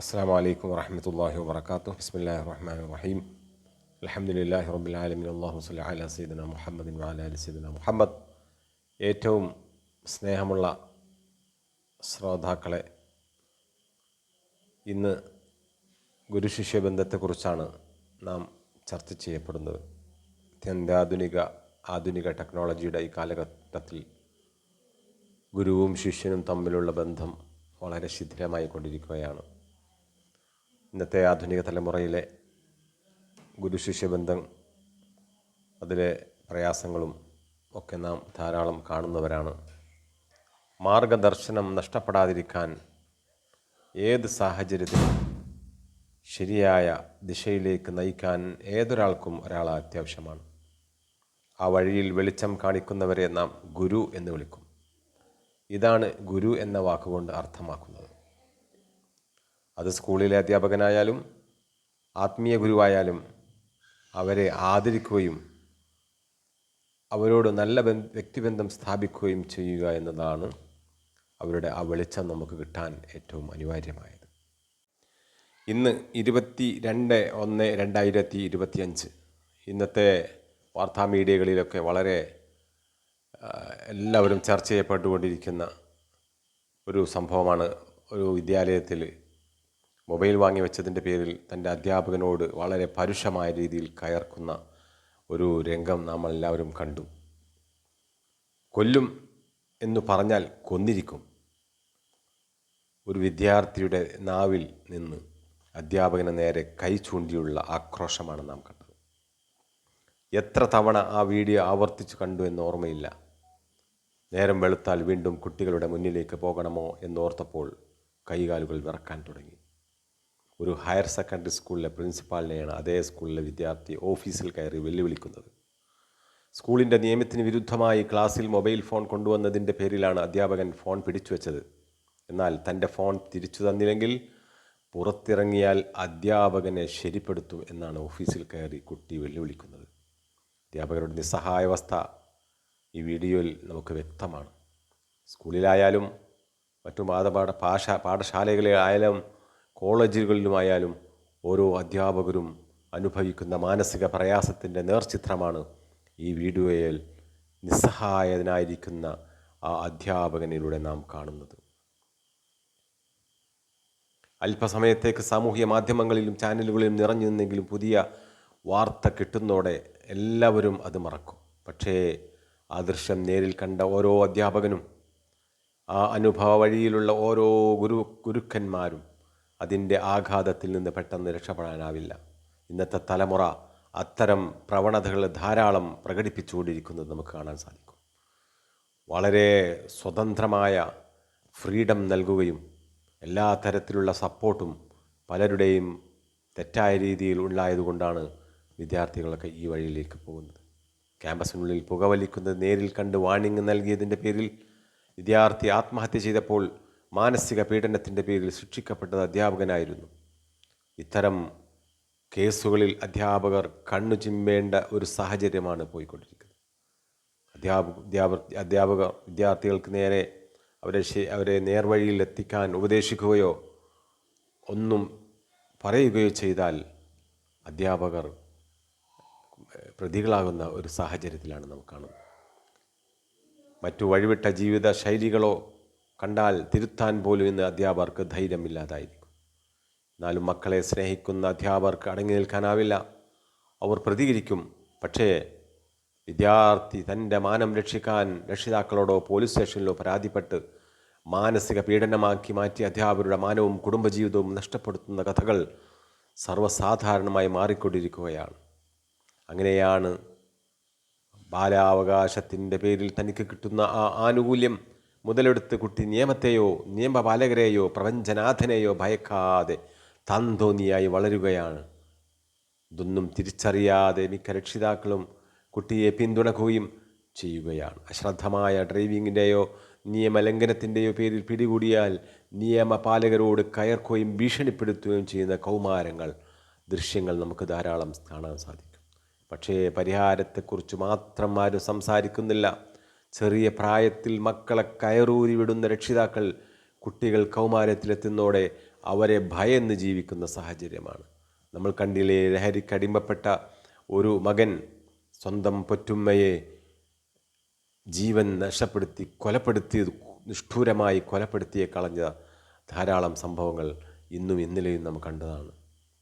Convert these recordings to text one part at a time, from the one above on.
അസ്സാം വലൈക്കും വറഹമത്തല്ലാഹി വാത്തു ബിസ്മില്ലാഹി റഹ്മാൻ റഹീം. അലഹമുല്ലാഹി റബുലാലമിൻ അള്ളാഹു സല്ല അല സീദന മുഹമ്മദിൻ വാലാലി സീദന മുഹമ്മദ്. ഏറ്റവും സ്നേഹമുള്ള ശ്രോതാക്കളെ ഇന്ന് ഗുരുശിഷ്യ ബന്ധത്തെക്കുറിച്ചാണ് നാം ചർച്ച ചെയ്യപ്പെടുന്നത്. അത്യന്താധുനിക ആധുനിക ടെക്നോളജിയുടെ ഈ കാലഘട്ടത്തിൽ ഗുരുവും ശിഷ്യനും തമ്മിലുള്ള ബന്ധം വളരെ ശിഥിലമായി കൊണ്ടിരിക്കുകയാണ് ഇന്നത്തെ ആധുനിക തലമുറയിലെ ഗുരുശിഷ്യ ബന്ധം അതിലെ പ്രയാസങ്ങളും ഒക്കെ നാം ധാരാളം കാണുന്നവരാണ്. മാർഗദർശനം നഷ്ടപ്പെടാതിരിക്കാൻ ഏത് സാഹചര്യത്തിലും ശരിയായ ദിശയിലേക്ക് നയിക്കാൻ ഏതൊരാൾക്കും ഒരാൾ അത്യാവശ്യമാണ്. ആ വഴിയിൽ വെളിച്ചം കാണിക്കുന്നവരെ നാം ഗുരു എന്ന് വിളിക്കും. ഇതാണ് ഗുരു എന്ന വാക്കുകൊണ്ട് അർത്ഥമാക്കുന്നത്. അത് സ്കൂളിലെ അധ്യാപകനായാലും ആത്മീയ ഗുരുവായാലും അവരെ ആദരിക്കുകയും അവരോട് നല്ല ബന് വ്യക്തിബന്ധം സ്ഥാപിക്കുകയും ചെയ്യുക എന്നതാണ് അവരുടെ ആ വെളിച്ചം നമുക്ക് കിട്ടാൻ ഏറ്റവും അനിവാര്യമായത്. ഇന്ന് ഇരുപത്തി രണ്ട് ഒന്ന് രണ്ടായിരത്തി ഇരുപത്തിയഞ്ച് ഇന്നത്തെ വാർത്താ മീഡിയകളിലൊക്കെ വളരെ എല്ലാവരും ചർച്ച ചെയ്യപ്പെട്ടുകൊണ്ടിരിക്കുന്ന ഒരു സംഭവമാണ് ഒരു വിദ്യാലയത്തിൽ മൊബൈൽ വാങ്ങി വെച്ചതിന്റെ പേരിൽ തന്റെ അധ്യാപകനോട് വളരെ പരുഷമായ രീതിയിൽ കയർക്കുന്ന ഒരു രംഗം നാം എല്ലാവരും കണ്ടു. കൊല്ലും എന്ന് പറഞ്ഞാൽ കൊന്നിരിക്കും. ഒരു വിദ്യാർത്ഥിയുടെ നാവിൽ നിന്ന് അധ്യാപകന് നേരെ കൈ ചൂണ്ടിയുള്ള ആക്രോശമാണ് നാം കണ്ടത്. എത്ര തവണ ആ വീഡിയോ ആവർത്തിച്ച് കണ്ടു എന്ന് ഓർമ്മയില്ല. നേരം വെളുത്താൽ വീണ്ടും കുട്ടികളുടെ മുന്നിലേക്ക് പോകണമോ എന്നോർത്തപ്പോൾ കൈകാലുകൾ വിറക്കാൻ തുടങ്ങി. ഒരു ഹയർ സെക്കൻഡറി സ്കൂളിലെ പ്രിൻസിപ്പാളിനെയാണ് അതേ സ്കൂളിലെ വിദ്യാർത്ഥി ഓഫീസിൽ കയറി വെല്ലുവിളിക്കുന്നത്. സ്കൂളിന്റെ നിയമത്തിന് വിരുദ്ധമായി ക്ലാസ്സിൽ മൊബൈൽ ഫോൺ കൊണ്ടുവന്നതിന്റെ പേരിലാണ് അധ്യാപകൻ ഫോൺ പിടിച്ചു വെച്ചത്. എന്നാൽ തന്റെ ഫോൺ തിരിച്ചു തന്നില്ലെങ്കിൽ പുറത്തിറങ്ങിയാൽ അധ്യാപകനെ ശരിപ്പെടുത്തും എന്നാണ് ഓഫീസിൽ കയറി കുട്ടി വെല്ലുവിളിക്കുന്നത്. അധ്യാപകരുടെ നിസ്സഹായാവസ്ഥ ഈ വീഡിയോയിൽ നമുക്ക് വ്യക്തമാണ്. സ്കൂളിലായാലും മറ്റു മാതപാഠ ഭാഷ പാഠശാലകളിലായാലും കോളേജുകളിലുമായാലും ഓരോ അധ്യാപകരും അനുഭവിക്കുന്ന മാനസിക പ്രയാസത്തിന്റെ നേർചിത്രമാണ് ഈ വീഡിയോയിൽ നിസ്സഹായനായിരിക്കുന്ന ആ അധ്യാപകനിലൂടെ നാം കാണുന്നത്. അല്പസമയത്തേക്ക് സാമൂഹ്യ മാധ്യമങ്ങളിലും ചാനലുകളിലും നിറഞ്ഞു നിന്നെങ്കിലും പുതിയ വാർത്ത കിട്ടുന്നതോടെ എല്ലാവരും അത് മറക്കും. പക്ഷേ ആ ദൃശ്യം നേരിൽ കണ്ട ഓരോ അധ്യാപകനും ആ അനുഭവ വഴിയിലുള്ള ഓരോ ഗുരു ഗുരുക്കന്മാരും അതിന്റെ ആഘാതത്തിൽ നിന്ന് പെട്ടെന്ന് രക്ഷപ്പെടാനാവില്ല. ഇന്നത്തെ തലമുറ അത്തരം പ്രവണതകൾ ധാരാളം പ്രകടിപ്പിച്ചുകൊണ്ടിരിക്കുന്നത് നമുക്ക് കാണാൻ സാധിക്കും. വളരെ സ്വതന്ത്രമായ ഫ്രീഡം നൽകുകയും എല്ലാ തരത്തിലുള്ള സപ്പോർട്ടും പലരുടെയും തെറ്റായ രീതിയിൽ ഉണ്ടായതുകൊണ്ടാണ് വിദ്യാർത്ഥികളൊക്കെ ഈ വഴിയിലേക്ക് പോകുന്നത്. ക്യാമ്പസിനുള്ളിൽ പുകവലിക്കുന്നത് നേരിൽ കണ്ട് വാണിംഗ് നൽകിയതിന്റെ പേരിൽ വിദ്യാർത്ഥി ആത്മഹത്യ ചെയ്തപ്പോൾ മാനസിക പീഡനത്തിന്റെ പേരിൽ ശിക്ഷിക്കപ്പെട്ടത് അധ്യാപകനായിരുന്നു. ഇത്തരം കേസുകളിൽ അധ്യാപകർ കണ്ണു ചിമ്മേണ്ട ഒരു സാഹചര്യമാണ് പോയിക്കൊണ്ടിരിക്കുന്നത്. അധ്യാപക അധ്യാപക അധ്യാപക വിദ്യാർത്ഥികൾക്ക് നേരെ അവരെ അവരെ നേർവഴിയിൽ എത്തിക്കാൻ ഉപദേശിക്കുകയോ ഒന്നും പറയുകയോ ചെയ്താൽ അധ്യാപകർ പ്രതികളാകുന്ന ഒരു സാഹചര്യത്തിലാണ് നമുക്ക് കാണുന്നത്. മറ്റു വഴിവിട്ട ജീവിത ശൈലികളോ കണ്ടാൽ തിരുത്താൻ പോലും ഇന്ന് അധ്യാപകർക്ക് ധൈര്യമില്ലാതായിരിക്കും. എന്നാലും മക്കളെ സ്നേഹിക്കുന്ന അധ്യാപകർക്ക് അടങ്ങി നിൽക്കാനാവില്ല. അവർ പ്രതികരിക്കും. പക്ഷേ വിദ്യാർത്ഥി തന്റെ മാനം രക്ഷിക്കാൻ രക്ഷിതാക്കളോടോ പോലീസ് സ്റ്റേഷനിലോ പരാതിപ്പെട്ട് മാനസിക പീഡനമാക്കി മാറ്റി അധ്യാപകരുടെ മാനവും കുടുംബജീവിതവും നഷ്ടപ്പെടുത്തുന്ന കഥകൾ സർവസാധാരണമായി മാറിക്കൊണ്ടിരിക്കുകയാണ്. അങ്ങനെയാണ് ബാലാവകാശത്തിന്റെ പേരിൽ തനിക്ക് കിട്ടുന്ന ആ ആനുകൂല്യം മുതലെടുത്ത് കുട്ടി നിയമത്തെയോ നിയമപാലകരെയോ പ്രപഞ്ചനാഥനെയോ ഭയക്കാതെ താന്തോന്നിയായി വളരുകയാണ്. ഇതൊന്നും തിരിച്ചറിയാതെ മിക്ക രക്ഷിതാക്കളും കുട്ടിയെ പിന്തുണക്കുകയും ചെയ്യുകയാണ്. അശ്രദ്ധമായ ഡ്രൈവിങ്ങിന്റെയോ നിയമലംഘനത്തിന്റെയോ പേരിൽ പിടികൂടിയാൽ നിയമപാലകരോട് കയർക്കുകയും ഭീഷണിപ്പെടുത്തുകയും ചെയ്യുന്ന കൗമാരങ്ങൾ ദൃശ്യങ്ങൾ നമുക്ക് ധാരാളം കാണാൻ സാധിക്കും. പക്ഷേ പരിഹാരത്തെക്കുറിച്ച് മാത്രം ആരും സംസാരിക്കുന്നില്ല. ചെറിയ പ്രായത്തിൽ മക്കളെ കയറൂരി വിടുന്ന രക്ഷിതാക്കൾ കുട്ടികൾ കൗമാരത്തിലെത്തുന്നതോടെ അവരെ ഭയന്ന് ജീവിക്കുന്ന സാഹചര്യമാണ്. നമ്മൾ കണ്ടില്ലേ ലഹരിക്കടിമപ്പെട്ട ഒരു മകൻ സ്വന്തം പൊറ്റുമ്മയെ ജീവൻ നഷ്ടപ്പെടുത്തി കൊലപ്പെടുത്തി നിഷ്ഠൂരമായി കൊലപ്പെടുത്തിയ കളഞ്ഞ ധാരാളം സംഭവങ്ങൾ ഇന്നും ഇന്നലെയും നാം കണ്ടതാണ്.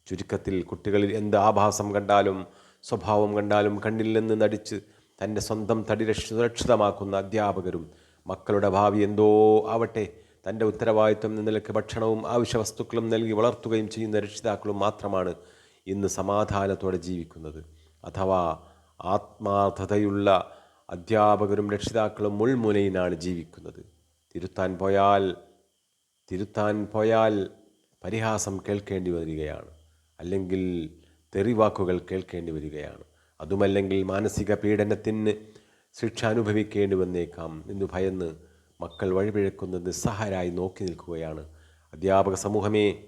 ചുരുക്കത്തിൽ കുട്ടികളിൽ എന്ത് ആഭാസം കണ്ടാലും സ്വഭാവം കണ്ടാലും കണ്ണിൽ നിന്ന് നടിച്ച് തന്റെ സ്വന്തം തടി രക്ഷ സുരക്ഷിതമാക്കുന്ന അധ്യാപകരും മക്കളുടെ ഭാവി എന്തോ ആവട്ടെ തന്റെ ഉത്തരവാദിത്വം എന്ന നിലയ്ക്ക് ഭക്ഷണവും ആവശ്യ വസ്തുക്കളും നൽകി വളർത്തുകയും ചെയ്യുന്ന രക്ഷിതാക്കളും മാത്രമാണ് ഇന്ന് സമാധാനത്തോടെ ജീവിക്കുന്നത്. അഥവാ ആത്മാർത്ഥതയുള്ള അധ്യാപകരും രക്ഷിതാക്കളും മുൾമുനയിലാണ് ജീവിക്കുന്നത്. തിരുത്താൻ പോയാൽ തിരുത്താൻ പോയാൽ പരിഹാസം കേൾക്കേണ്ടി വരികയാണ്. അല്ലെങ്കിൽ തെറിവാക്കുകൾ കേൾക്കേണ്ടി വരികയാണ്. അതുമല്ലെങ്കിൽ മാനസിക പീഡനത്തിന് ശിക്ഷ അനുഭവിക്കേണ്ടി വന്നേക്കാം എന്ന് ഭയന്ന് മക്കൾ വഴിപിഴക്കുന്ന നിസ്സഹായരായി നോക്കി നിൽക്കുകയാണ്. അധ്യാപക സമൂഹമേ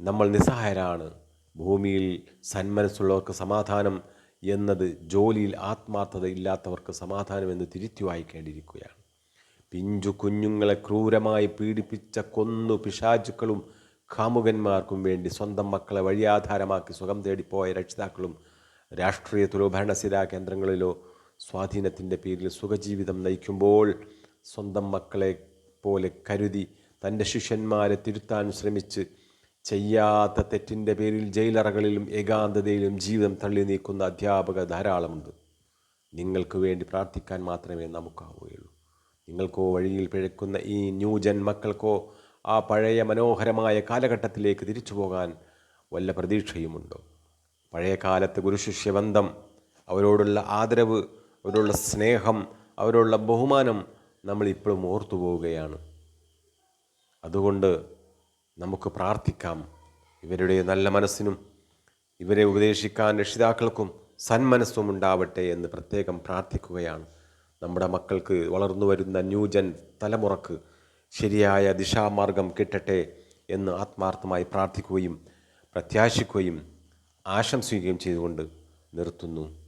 നമ്മൾ നിസ്സഹായരാണ്. ഭൂമിയിൽ സന്മനസ്സുള്ളവർക്ക് സമാധാനം എന്നത് ജോലിയിൽ ആത്മാർത്ഥത ഇല്ലാത്തവർക്ക് സമാധാനം എന്ന് തിരുത്തി വായിക്കേണ്ടിയിരിക്കുകയാണ്. പിഞ്ചു കുഞ്ഞുങ്ങളെ ക്രൂരമായി പീഡിപ്പിച്ച കൊന്നു പിശാചുക്കളും കാമുകന്മാർക്കും വേണ്ടി സ്വന്തം മക്കളെ വഴിയാധാരമാക്കി സുഖം തേടിപ്പോയ രക്ഷിതാക്കളും രാഷ്ട്രീയത്തിലോ ഭരണസ്ഥിരാ കേന്ദ്രങ്ങളിലോ സ്വാധീനത്തിന്റെ പേരിൽ സുഖജീവിതം നയിക്കുമ്പോൾ സ്വന്തം മക്കളെ പോലെ കരുതി തന്റെ ശിഷ്യന്മാരെ തിരുത്താൻ ശ്രമിച്ച് ചെയ്യാത്ത തെറ്റിന്റെ പേരിൽ ജയിലറകളിലും ഏകാന്തതയിലും ജീവിതം തള്ളി നീക്കുന്ന അധ്യാപകർ ധാരാളമുണ്ട്. നിങ്ങൾക്ക് വേണ്ടി പ്രാർത്ഥിക്കാൻ മാത്രമേ നമുക്കാവുകയുള്ളൂ. നിങ്ങൾക്കോ വഴിയിൽ പിഴക്കുന്ന ഈ ന്യൂജൻ മക്കൾക്കോ ആ പഴയ മനോഹരമായ കാലഘട്ടത്തിലേക്ക് തിരിച്ചു പോകാൻ വല്ല പ്രതീക്ഷയുമുണ്ടോ? പഴയ കാലത്തെ ഗുരുശിഷ്യബന്ധം അവരോടുള്ള ആദരവ് അവരോടുള്ള സ്നേഹം അവരോടുള്ള ബഹുമാനം നമ്മൾ ഇപ്പോഴും ഓർത്തു പോവുകയാണ്. അതുകൊണ്ട് നമുക്ക് പ്രാർത്ഥിക്കാം. ഇവരുടെ നല്ല മനസ്സിനും ഇവരെ ഉപദേശിക്കാൻ രക്ഷിതാക്കൾക്കും സന്മനസ്സും ഉണ്ടാവട്ടെ എന്ന് പ്രത്യേകം പ്രാർത്ഥിക്കുകയാണ്. നമ്മുടെ മക്കൾക്ക് വളർന്നു വരുന്ന ന്യൂജൻ തലമുറയ്ക്ക് ശരിയായ ദിശാമാർഗം കിട്ടട്ടെ എന്ന് ആത്മാർത്ഥമായി പ്രാർത്ഥിക്കുകയും പ്രത്യാശിക്കുകയും ആശംസിക്കുകയും ചെയ്തുകൊണ്ട് നിർത്തുന്നു.